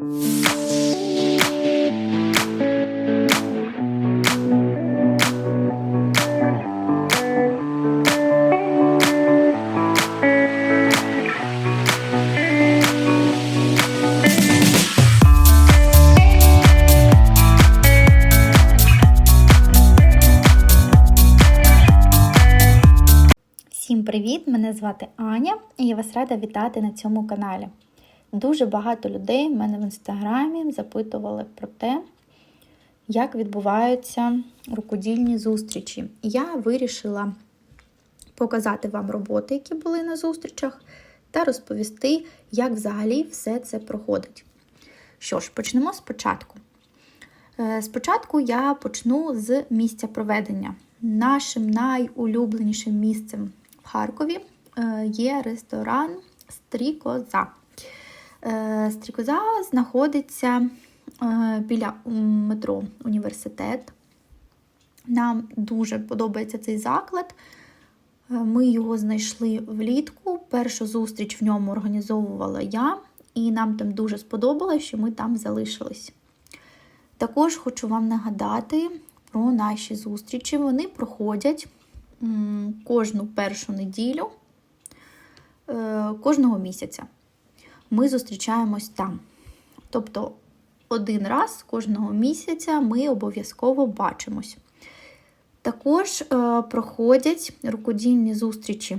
Всім привіт! Мене звати Аня і я вас рада вітати на цьому каналі. Дуже багато людей в мене в інстаграмі запитували про те, як відбуваються рукодільні зустрічі. Я вирішила показати вам роботи, які були на зустрічах, та розповісти, як взагалі все це проходить. Що ж, почнемо спочатку. Е, Спочатку я почну з місця проведення. Нашим найулюбленішим місцем в Харкові е, є ресторан Стрікоза. Е, Стрікоза знаходиться е, біля метро Університет. Нам дуже подобається цей заклад. Е, Ми його знайшли влітку. Першу зустріч в ньому організовувала я, і нам там дуже сподобалось, що ми там залишились. Також хочу вам нагадати про наші зустрічі. Вони проходять кожну першу неділю кожного місяця. Ми зустрічаємось там. Тобто один раз кожного місяця ми обов'язково бачимось. Також е, проходять рукодільні зустрічі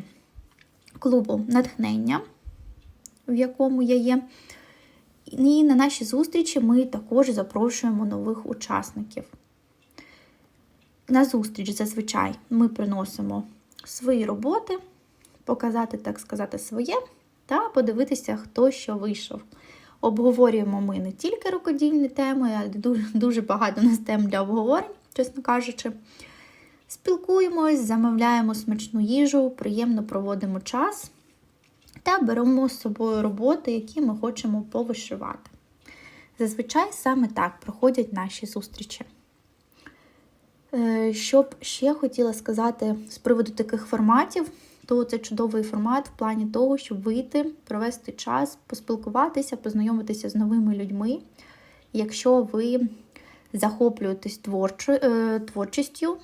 клубу натхнення, в якому я є. І на наші зустрічі ми також запрошуємо нових учасників. На зустріч зазвичай ми приносимо свої роботи, показати, так сказати, своє, та подивитися, хто що вийшов. Обговорюємо ми не тільки рукодільні теми, а дуже, дуже багато у нас тем для обговорень, чесно кажучи. Спілкуємось, замовляємо смачну їжу, приємно проводимо час та беремо з собою роботи, які ми хочемо повишивати. Зазвичай саме так проходять наші зустрічі. Е, Щоб ще хотіла сказати з приводу таких форматів, то це чудовий формат в плані того, щоб вийти, провести час, поспілкуватися, познайомитися з новими людьми. Якщо ви захоплюєтесь е, творчістю,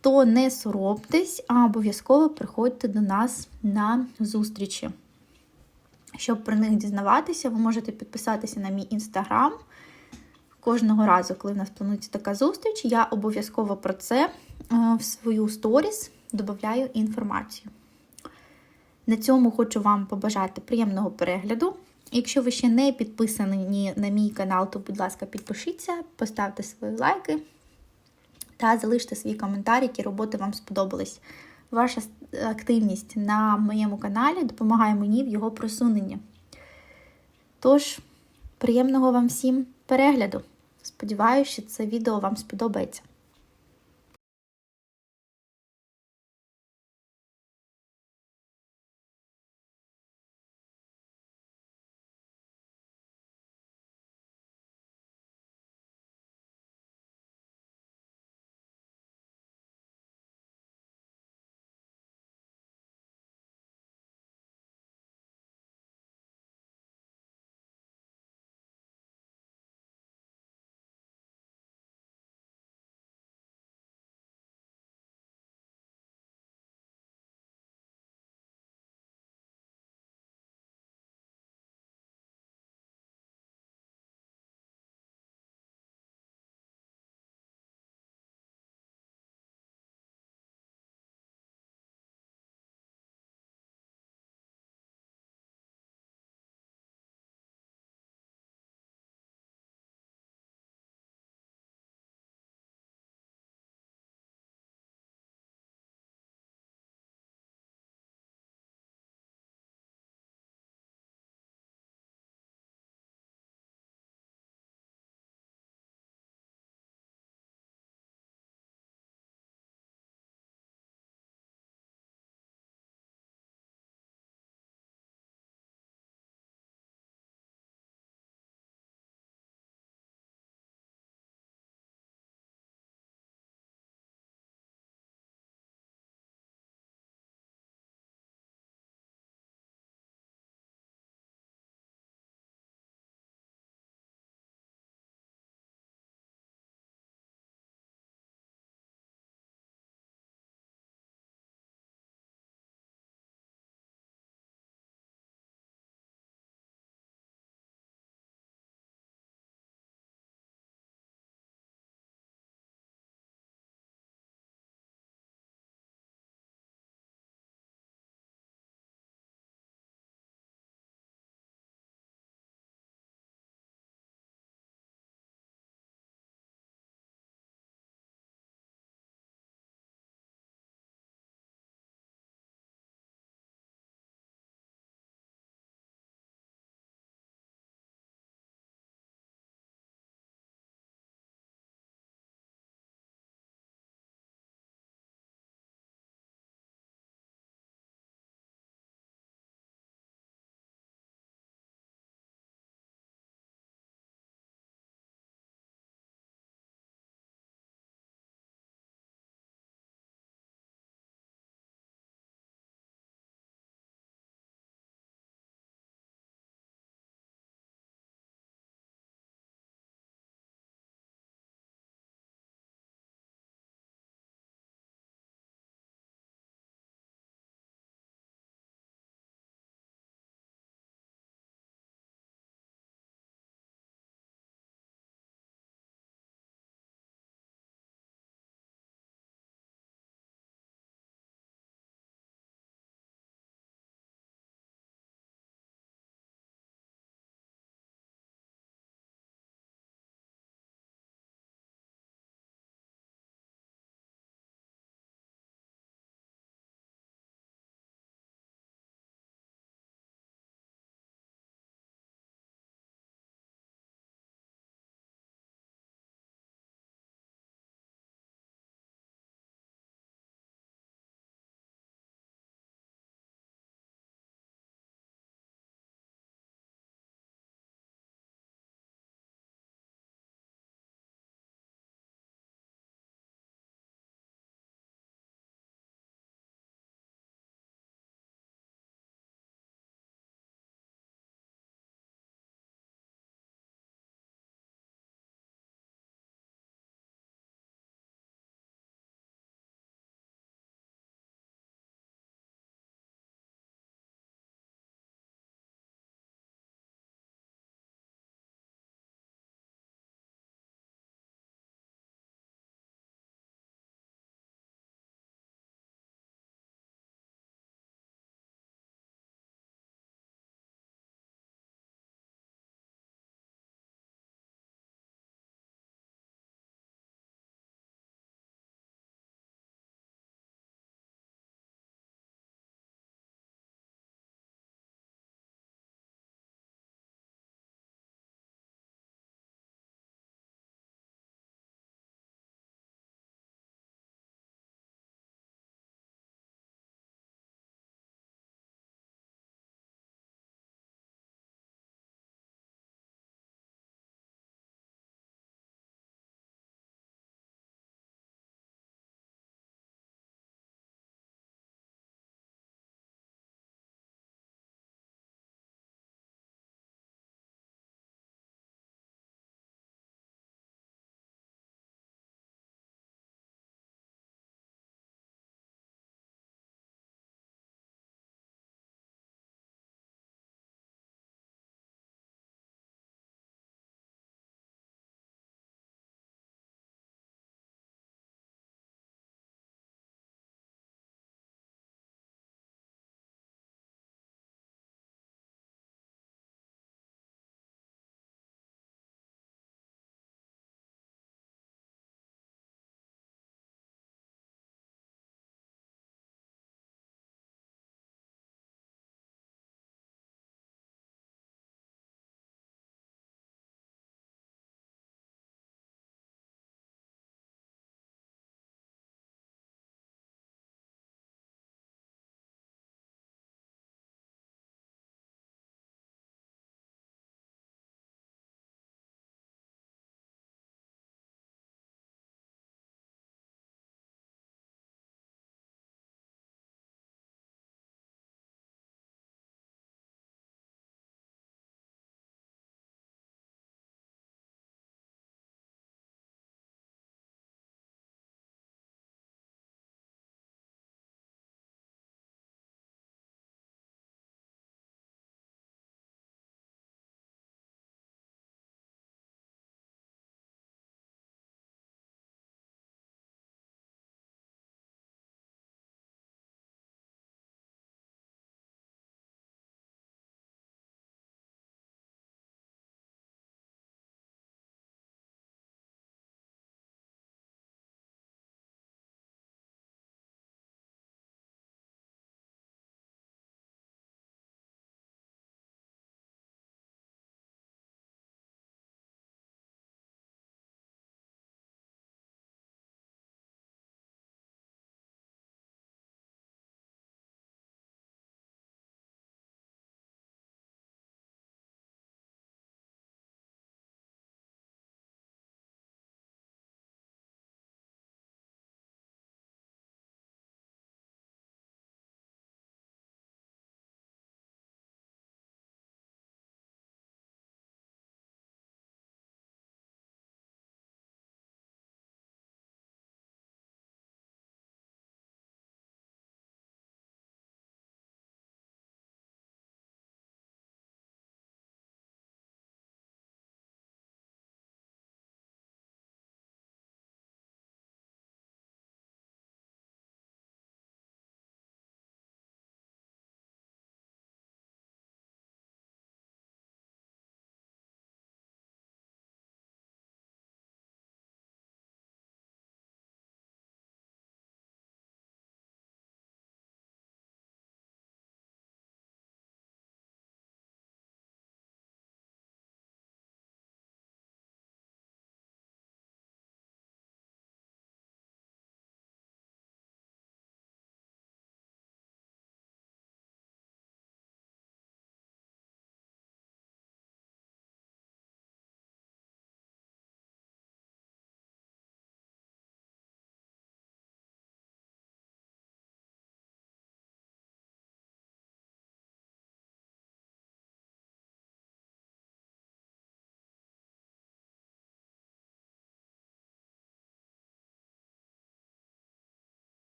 то не соромтесь, а обов'язково приходьте до нас на зустрічі. Щоб про них дізнаватися, ви можете підписатися на мій інстаграм. Кожного разу, коли в нас планується така зустріч, я обов'язково про це е, в свою сторіс додаю інформацію. На цьому хочу вам побажати приємного перегляду. Якщо ви ще не підписані на мій канал, то, будь ласка, підпишіться, поставте свої лайки та залиште свій коментар, які роботи вам сподобались. Ваша активність на моєму каналі допомагає мені в його просуненні. Тож, приємного вам всім перегляду! Сподіваюся, що це відео вам сподобається.